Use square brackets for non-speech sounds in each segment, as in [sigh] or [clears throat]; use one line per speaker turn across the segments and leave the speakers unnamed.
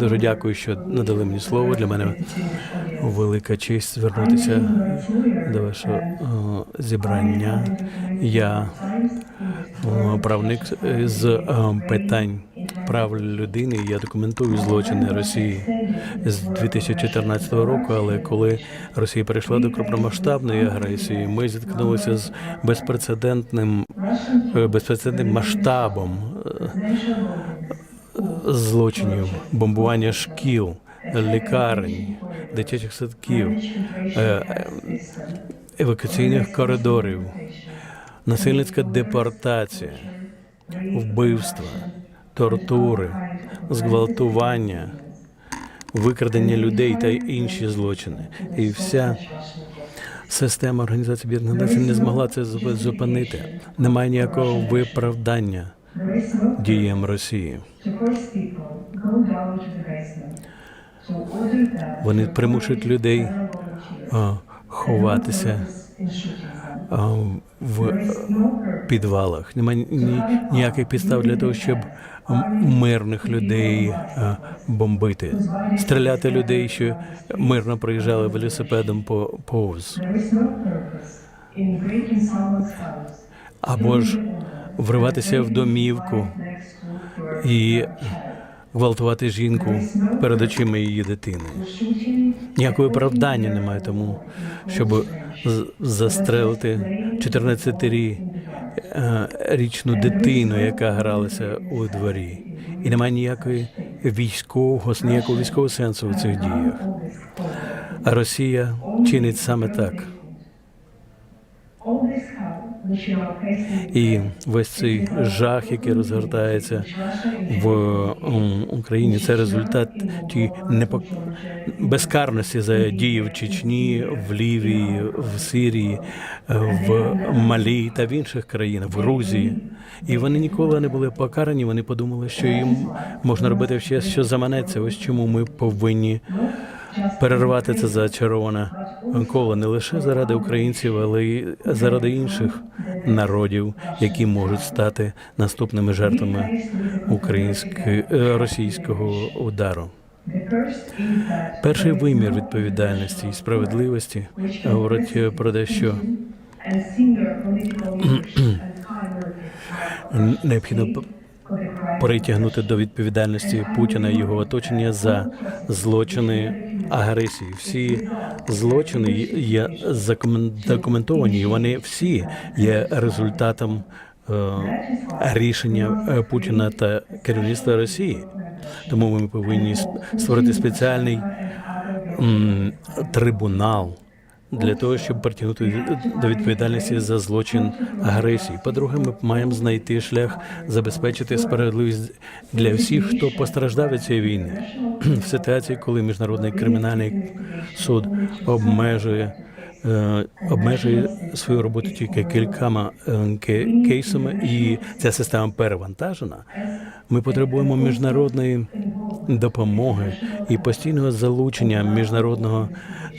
Дуже дякую, що надали мені слово. Для мене велика честь звернутися до вашого е, зібрання. Я е, правник з е, питань прав людини. Я документую злочини Росії з 2014 року. Але коли Росія перейшла до крупномасштабної агресії, ми зіткнулися з безпрецедентним безпрецедентним масштабом злочинів, бомбування шкіл, лікарень, дитячих садків, е, евакуаційних коридорів, насильницька депортація, вбивства, тортури, зґвалтування, викрадення людей та інші злочини. І вся система Організації Об'єднаних не змогла це зупинити. Немає ніякого виправдання діям Росії. Вони примушують людей ховатися в підвалах. Немає ні, ніяких підстав для того, щоб мирних людей бомбити, стріляти людей, що мирно проїжджали велосипедом по повз, або ж вриватися в домівку і гвалтувати жінку перед очима її дитини. Ніякого оправдання немає тому, щоб застрелити 14-річну дитину, яка гралася у дворі. І немає ніякої військового, ніякого військового сенсу у цих діях. А Росія чинить саме так. І весь цей жах, який розгортається в Україні, це результат тієї непок... безкарності за дії в Чечні, в Лівії, в Сирії, в Малі та в інших країнах, в Грузії. І вони ніколи не були покарані. Вони подумали, що їм можна робити ще що заманеться. Ось чому ми повинні перервати це зачароване коло не лише заради українців, але й заради інших народів, які можуть стати наступними жертвами е, російського удару. Перший вимір відповідальності і справедливості говорить про те, що [clears throat] необхідно притягнути до відповідальності Путіна і його оточення за злочини агресії. Всі злочини є закомен- документовані, і вони всі є результатом е, рішення е, Путіна та керівництва Росії. Тому ми повинні створити спеціальний трибунал для того, щоб притягнути до відповідальності за злочин агресії. По-друге, ми маємо знайти шлях забезпечити справедливість для всіх, хто постраждав від цієї війни. [clears throat] В ситуації, коли міжнародний кримінальний суд обмежує. Е, Обмежує свою роботу тільки кількома е, кейсами, і ця система перевантажена. Ми потребуємо міжнародної допомоги і постійного залучення міжнародного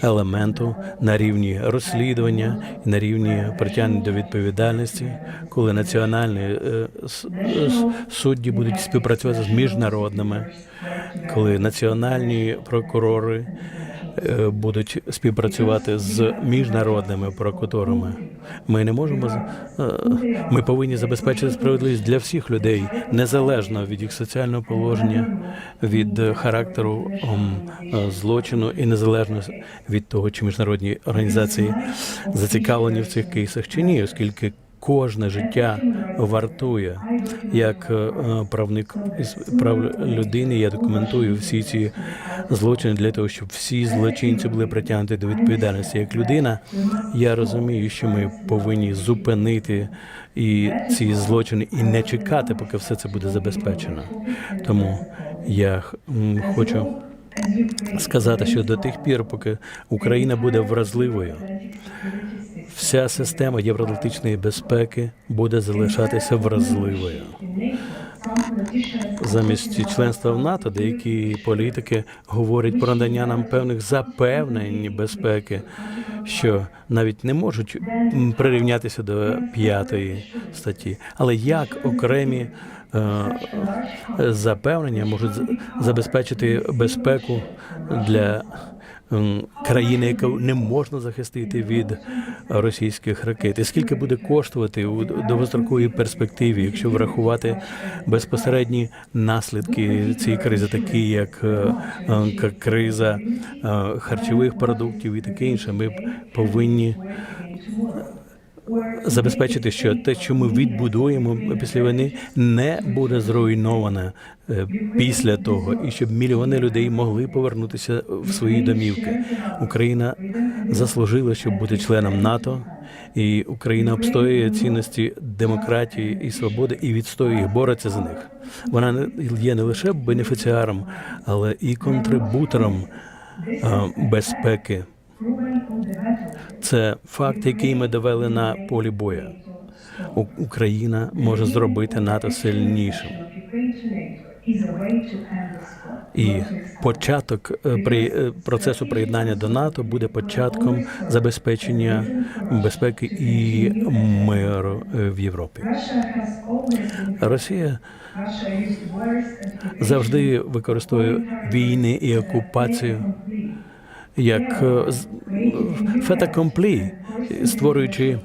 елементу на рівні розслідування і на рівні притягнення до відповідальності, коли національні е, судді будуть співпрацювати з міжнародними, коли національні прокурори будуть співпрацювати з міжнародними прокурорами. Ми не можемо е, ми повинні забезпечити справедливість для всіх людей, незалежно від їх соціального положення, від е, характеру е, злочину і незалежно від того, чи міжнародні організації зацікавлені в цих кейсах чи ні, оскільки кожне життя вартує. Як е, правник прав людини, я документую всі ці злочини для того, щоб всі злочинці були притягнуті до відповідальності. Як людина, я розумію, що ми повинні зупинити і ці злочини і не чекати, поки все це буде забезпечено. Тому я хочу сказати, що до тих пір, поки Україна буде вразливою, вся система євроатлантичної безпеки буде залишатися вразливою. Замість членства в НАТО деякі політики говорять про надання нам певних запевнень безпеки, що навіть не можуть прирівнятися до п'ятої статті. Але як окремі е, запевнення можуть забезпечити безпеку для країни, яку не можна захистити від російських ракет. І скільки буде коштувати у довгостроковій перспективі, якщо врахувати безпосередні наслідки цієї кризи, такі як е, е, криза е, харчових продуктів і таке інше, ми повинні забезпечити, що те, що ми відбудуємо після війни, не буде зруйноване е, після того, і щоб мільйони людей могли повернутися в свої домівки. Україна заслужила, щоб бути членом НАТО, і Україна обстоює цінності демократії і свободи і відстоює їх, бореться за них. Вона є не лише бенефіціаром, але і контрибутором е, безпеки. Це факт, який ми довели на полі боя. У- Україна може зробити НАТО сильнішим. І початок е, при е, процесу приєднання до НАТО буде початком забезпечення безпеки і миру е, в Європі. Росія завжди використовує війни і окупацію як е, з- фета комплі, створюючи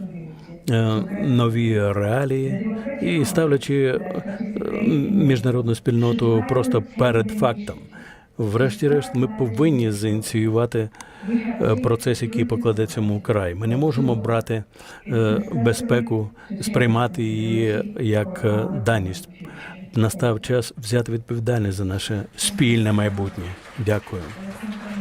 е, нові реалії і ставлячи е, міжнародну спільноту просто перед фактом. Врешті-решт, ми повинні зініціювати процес, який покладе цьому край. Ми не можемо брати безпеку, сприймати її як даність. Настав час взяти відповідальність за наше спільне майбутнє. Дякую.